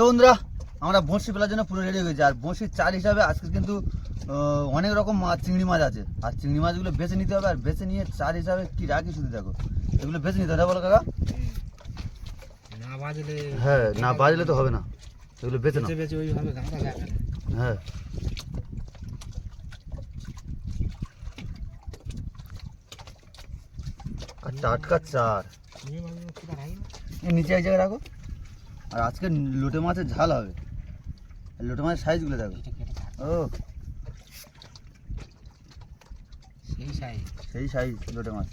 তো বন্ধুরা আমরা বঁড়শি ফেলার জন্য পুরো রেডি হয়ে গেছি। আর বঁড়শির চার হিসাবে আজকে কিন্তু অনেক রকম মাছ চিংড়ি মাছ আছে। আর চিংড়ি মাছগুলো বেছে নিতে হবে আর বেছে নিয়ে চার হিসাবে কি রাখি শুধু দেখো। এগুলো বেছে নিতে হবে বলো কাকা। না বাজলে হ্যাঁ না বাজলে তো হবে না। এগুলো বেছে না বেঁচে বেঁচে ওইভাবে না হ্যাঁ। আর টাটকা চার না। নিচে এক জায়গায় রাখো। আর আজকে লোটে মাছের ঝাল হবে। আর লোটে মাছের সাইজগুলো দেখো। ও। সেই সাইজ সেই সাইজ লোটে মাছ।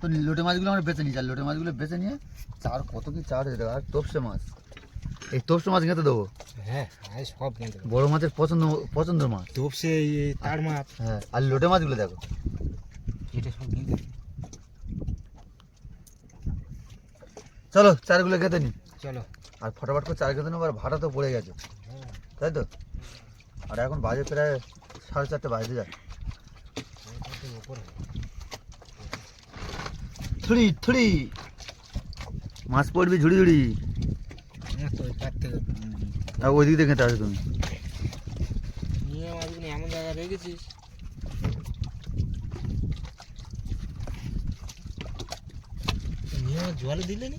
তো লোটে মাছগুলো আমরা বেছে নিই আর লোটে মাছগুলো বেছে নিয়ে চার কত কি চার হয়ে যাবে আর তোপসে মাছ। এই তোপসে মাছ খেতে দেবো? হ্যাঁ সব বড় মাছের পছন্দ পছন্দের মাছ। তোপসে তার মাছ। হ্যাঁ আর লোটে মাছগুলো দেখো। এটা সব কিনতে চলো চারগুলো খেতে নি চলো। আর ফটাফট করে চার খেতে নেব আর ভাড়া তো পড়ে গেছে। তাই তো? আর এখন বাজে প্রায় সাড়ে চারটে বাজতে যায় থুড়ি থুড়ি মাছ পড়বি ঝুড়ি ঝুড়ি তো থেকে উম, আর ওই দিক থেকে খেতে আসো তুমি। নিয়ে এমন জায়গায় রেখেছিস নিয়ে মাছ জলে দিলে নি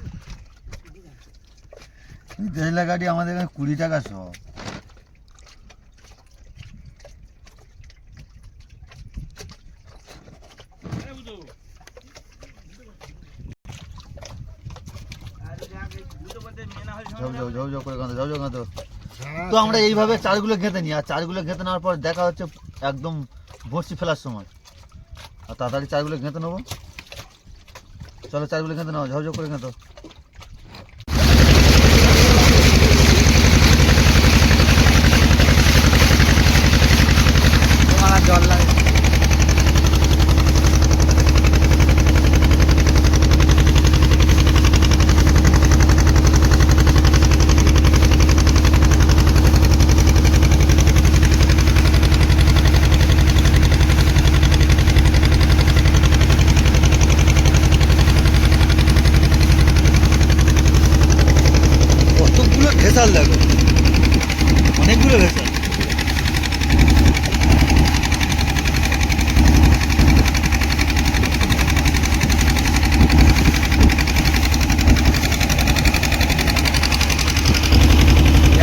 দেড়লা গাড়ি আমাদের এখানে কুড়ি টাকা যাও তো আমরা এইভাবে চারগুলো ঘেঁতে নিই, আর চারগুলো ঘেঁতে নেওয়ার পর দেখা হচ্ছে একদম বড়শি ফেলার সময়। আর তাড়াতাড়ি চারগুলো ঘেঁতে নেব। চলো চারগুলো ঘেঁতে নেওয়া ঝাউ ঝাউ করে ঘেঁতো তোমার আর জল লাগে কতগুলো ভেসাল দেখো অনেকগুলো ভেসাল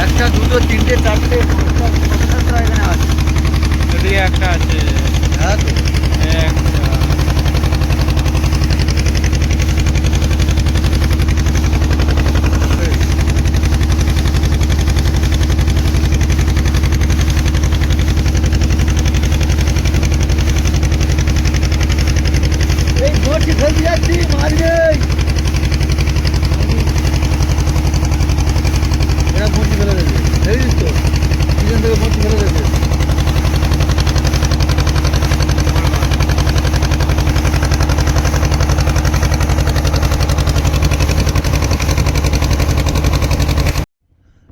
একটা দুটো তিনটে চারটে পাঁচটা, ছটা এখানে আছে এদিকে একটা আছে হ্যাঁ তো একটা এই বটি ফেলতে যাচ্ছি মারবে এরা বটি ফেলে দেবে দেখিস তো পিছন থেকে বটি ফেলে দেবে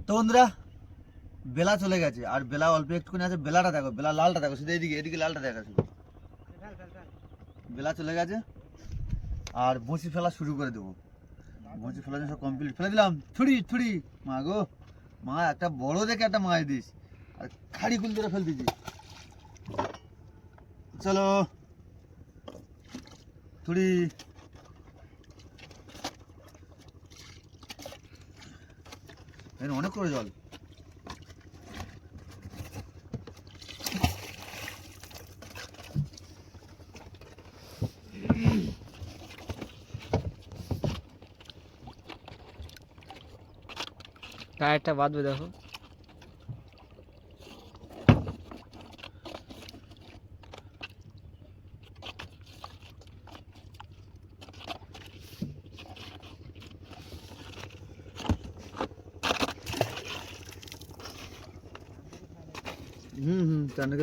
তো বন্ধুরা, বেলা চলে গেছে। আর বেলা অল্প একটুখানি আছে, বেলাটা দেখো, বেলা লালটা দেখো, শুধু এদিকে এদিকে লালটা দেখা শুধু। বেলা চলে গেছে, আর বসি ফেলা শুরু করে দেবো। বসি ফেলা সব কমপ্লিট ফেলে দিলাম ছুড়ি ছুড়ি মা গো, মা, একটা বড় দেখে একটা মাছ দিস। আর খাড়ি কুল ধরে ফেল দিছি চলো ছুড়ি অনেক করে জল। টায়ারটা বাঁধবে দেখো।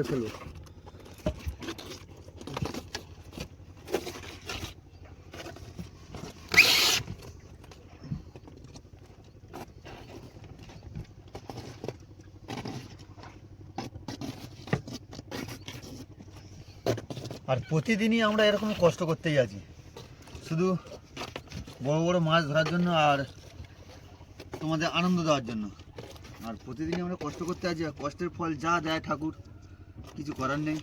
ফেলব। আর প্রতিদিনই আমরা এরকম কষ্ট করতেই আছি। শুধু বড় বড় মাছ ধরার জন্য আর তোমাদের আনন্দ দেওয়ার জন্য। আর প্রতিদিনই আমরা কষ্ট করতে আছি আর কষ্টের ফল যা দেয় ঠাকুর। কিছু করার নেই।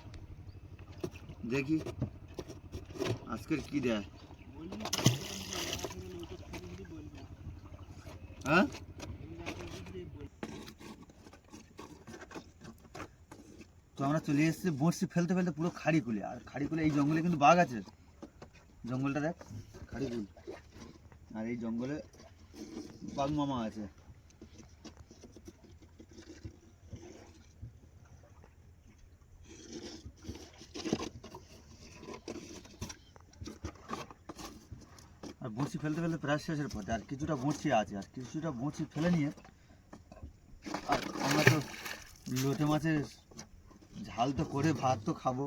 দেখি আজকের কি দেয়। হ্যাঁ? তো আমরা চলে এসেছি বড়শি ফেলতে ফেলতে পুরো খাড়ি খুলে আর খাড়ি খুলে এই জঙ্গলে কিন্তু বাঘ আছে। জঙ্গলটা দেখ খাড়ি খুল আর এই জঙ্গলে বাঘ মামা আছে। বড়শি ফেলতে ফেলতে প্রায় শেষের পথে, আর কিছুটা বড়শি আছে, আর কিছুটা বড়শি ফেলে নিয়ে, আর আমরা তো লোটে মাছের ঝাল তো করে ভাত তো খাব,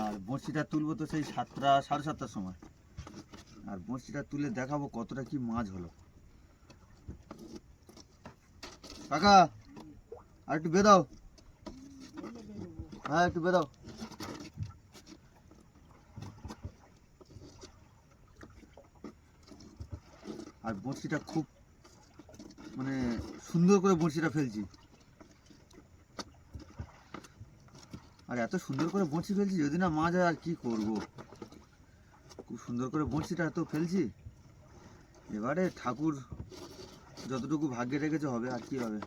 আর বড়শিটা তুলবো তো সেই সাতটা, সাড়ে সাতটার সময়। আর বড়শিটা তুলে দেখাবো কতটা কি মাছ হলো। কাকা, আর একটু বেদাও। হ্যাঁ একটু বেদাও। আর বড়শিটা খুব মানে সুন্দর করে বড়শিটা ফেলছি। আর এত সুন্দর করে বড়শি ফেলছি, যদি না মাছ হয় আর কি করব? খুব সুন্দর করে বড়শিটা এত ফেলছি, এবারে ঠাকুর যতটুকু ভাগ্যে রেখেছে হবে, আর কি হবে?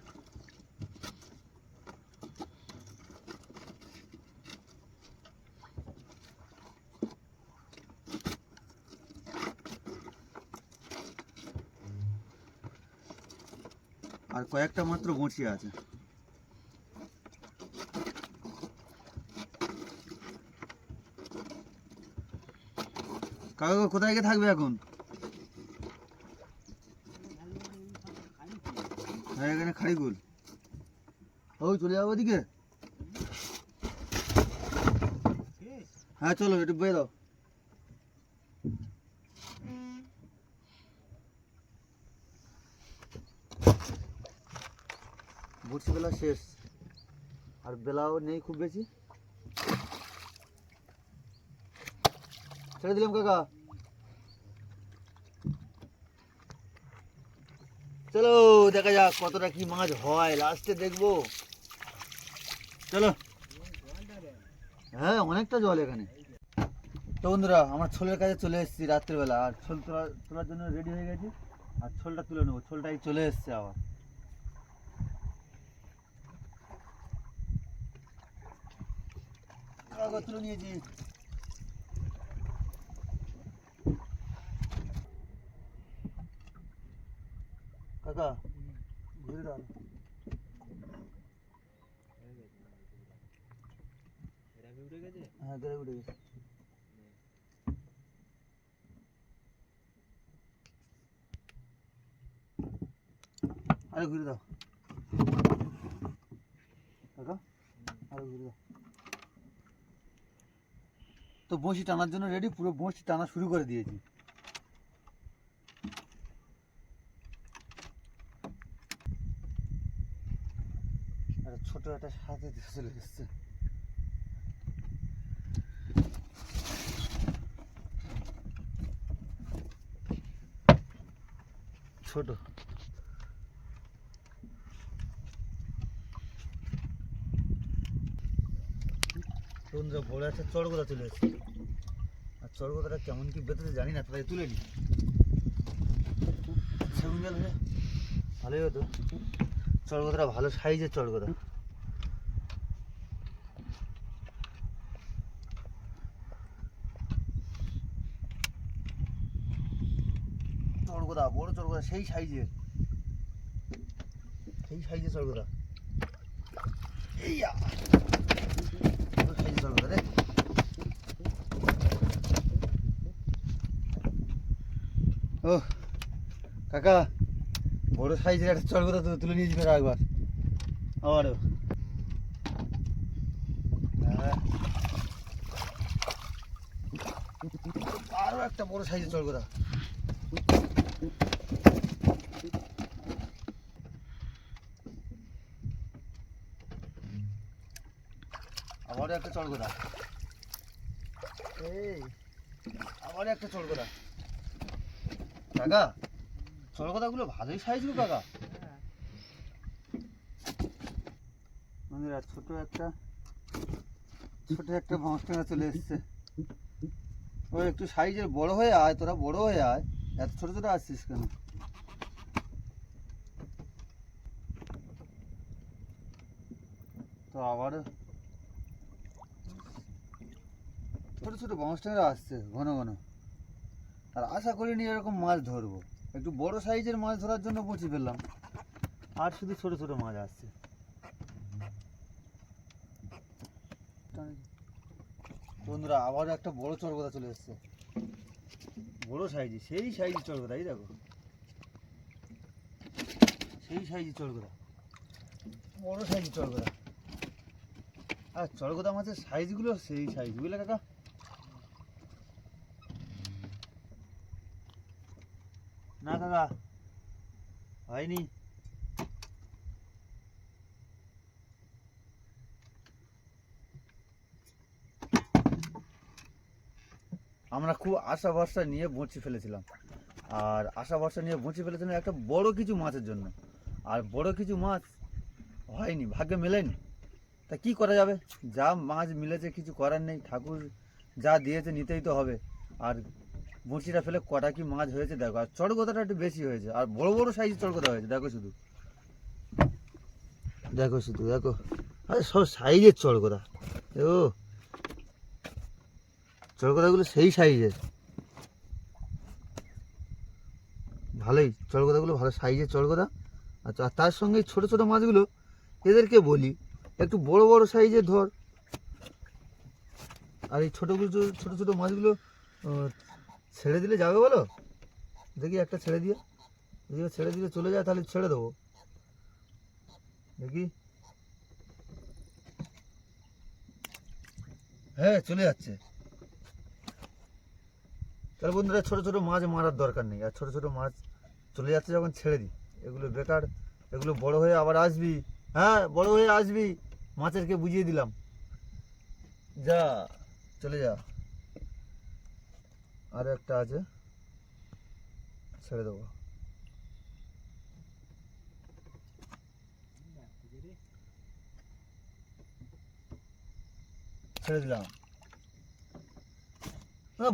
কয়েকটা মাত্র বড়শি আছে। কাকা কোথায় গিয়ে থাকবে এখন? হ্যাঁ এখানে খাড়িগুল ও, চলে যাব ওদিকে? হ্যাঁ চলো, একটু বেয়ে দাও বেলা শেষ। আর বেলাও নেই খুব বেশি। ছেড়ে দিলাম কাকা। চলো, দেখা যাক কতটা কি মাছ হয়। লাস্টে দেখব। চলো। হ্যাঁ অনেকটা জল এখানে। তো বন্ধুরা, আমার ছোলের কাছে চলে এসেছি রাত্রিবেলা। আর ছোল তোলা তোলার জন্য রেডি হয়ে গেছি। আর ছোলটা তুলে নেব। ছোলটাই চলে এসছে আবার। কাকা তুলে নিয়েছি কাকা ঘুরে দাও হ্যাঁ গেড়ে উঠে গেছে আরে ঘুরে দাও কাকা আরে ঘুরে দাও তো বঁশি টানার জন্য রেডি পুরো বঁশি টানা শুরু করে দিয়েছি। ছোট একটা সাথে চলে এসছে। ছোট। বন্ধুরা বড় একটা চড়গোদা চলে এসছে। আর চড়গোদাটা কেমন কি বেঁধেছে জানি না তাই তুলে নি। গেল ভালোই হতো। চড়গোদাটা ভালো সাইজের চড়গোদা চড়গোদা বড় চড়গোদা সেই সাইজের। সেই সাইজের চড়গোদা এই ও কাকা, বড় সাইজের একটা চড়গোদা তো তুলে নিয়ে যাবে একবার। আবারও। আরও একটা বড় সাইজের চড়গোদা আবারও একটা চড়গোদা এই। আবারও একটা চড়গোদা কাকা চড়গোদাগুলো ভালোই সাইজ গো কাকা। বন্ধুরা ছোট একটা ছোট একটা ভাঁসটাঙা চলে এসছে। ও একটু সাইজের বড় হয়ে আয় তোরা বড় হয়ে আয়। এত ছোট ছোট আসছিস কেন? তো আবার ছোট ছোট বাঁশটাঙা আসছে ঘন ঘন। আর আশা করিনি এরকম মাছ ধরবো। একটু বড় সাইজের মাছ ধরার জন্য পৌঁছে ফেললাম। আর শুধু ছোট ছোট মাছ আসছে। বন্ধুরা, আবার একটা বড় চড়গোদা চলে এসছে। বড় সাইজে সেই সাইজে চড়গোদা এই দেখো। সেই সাইজে চড়গোদা বড় সাইজে চড়গোদা আর চড়গোদা মাছের সাইজগুলো সেই সাইজ। বুঝলে কাকা? কাকা হয়নি। আমরা খুব আশা ভরসা নিয়ে বঁচি ফেলেছিলাম। আর আশা ভরসা নিয়ে বঁচি ফেলেছিলাম একটা বড় কিছু মাছের জন্য। আর বড় কিছু মাছ হয়নি, ভাগ্যে মেলেনি। তা কি করা যাবে? যা মাছ মিলেছে, কিছু করার নেই। ঠাকুর যা দিয়েছে, নিতেই তো হবে। আর বঁচিটা ফেলে কটা কি মাছ হয়েছে দেখো, আর চড়গোদাটা একটু বেশি হয়েছে, আর বড় বড় সাইজ চড়গোদা হয়েছে, দেখো শুধু। দেখো শুধু, দেখো। আরে সব সাইজের চড়গোদা ও চড়গোদাগুলো সেই সাইজের ভালোই চড়গোদাগুলো ভালো সাইজের চড়গোদা আচ্ছা আর তার সঙ্গে ছোটো ছোটো মাছগুলো এদেরকে বলি, একটু বড় বড় সাইজের ধর। আর এই ছোটোগুলো ছোটো ছোটো মাছগুলো ছেড়ে দিলে যাবে বলো? দেখি একটা ছেড়ে দিয়ে যদি ছেড়ে দিলে চলে যায় তাহলে ছেড়ে দেবো। দেখি। হ্যাঁ চলে যাচ্ছে। তাহলে বন্ধুরা, ছোটো ছোটো মাছ মারার দরকার নেই। আর ছোটো ছোটো মাছ চলে যাচ্ছে যখন ছেড়ে দিই এগুলো বেকার, এগুলো বড় হয়ে আবার আসবি। হ্যাঁ বড় হয়ে আসবি। মাছেরকে বুঝিয়ে দিলাম। যা, চলে যা। আর একটা আছে। ছেড়ে দেবো। ছেড়ে দিলাম।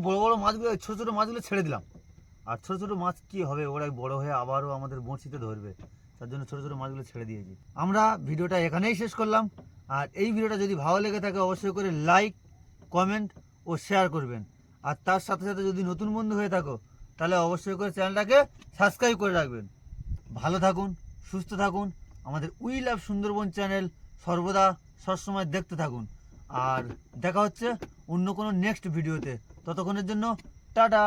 বড় বড় মাছগুলো, ছোট ছোট মাছগুলো ছেড়ে দিলাম। আর ছোট ছোট মাছ কি হবে? ওরা বড় হয়ে আবারও আমাদের বঁড়শিতে ধরবে। তার জন্য ছোট ছোট মাছগুলো ছেড়ে দিয়েছি। আমরা ভিডিওটা এখানেই শেষ করলাম। আর এই ভিডিওটা যদি ভালো লেগে থাকে, অবশ্যই করে লাইক কমেন্ট ও শেয়ার করবেন। আর তার সাথে সাথে যদি নতুন বন্ধু হয়ে থাকো, তাহলে অবশ্যই করে চ্যানেলটাকে সাবস্ক্রাইব করে রাখবেন। ভালো থাকুন, সুস্থ থাকুন, আমাদের উই লাভ সুন্দরবন চ্যানেল সর্বদা সবসময় দেখতে থাকুন। আর দেখা হচ্ছে অন্য কোনো নেক্সট ভিডিওতে ততক্ষণের জন্য টাটা।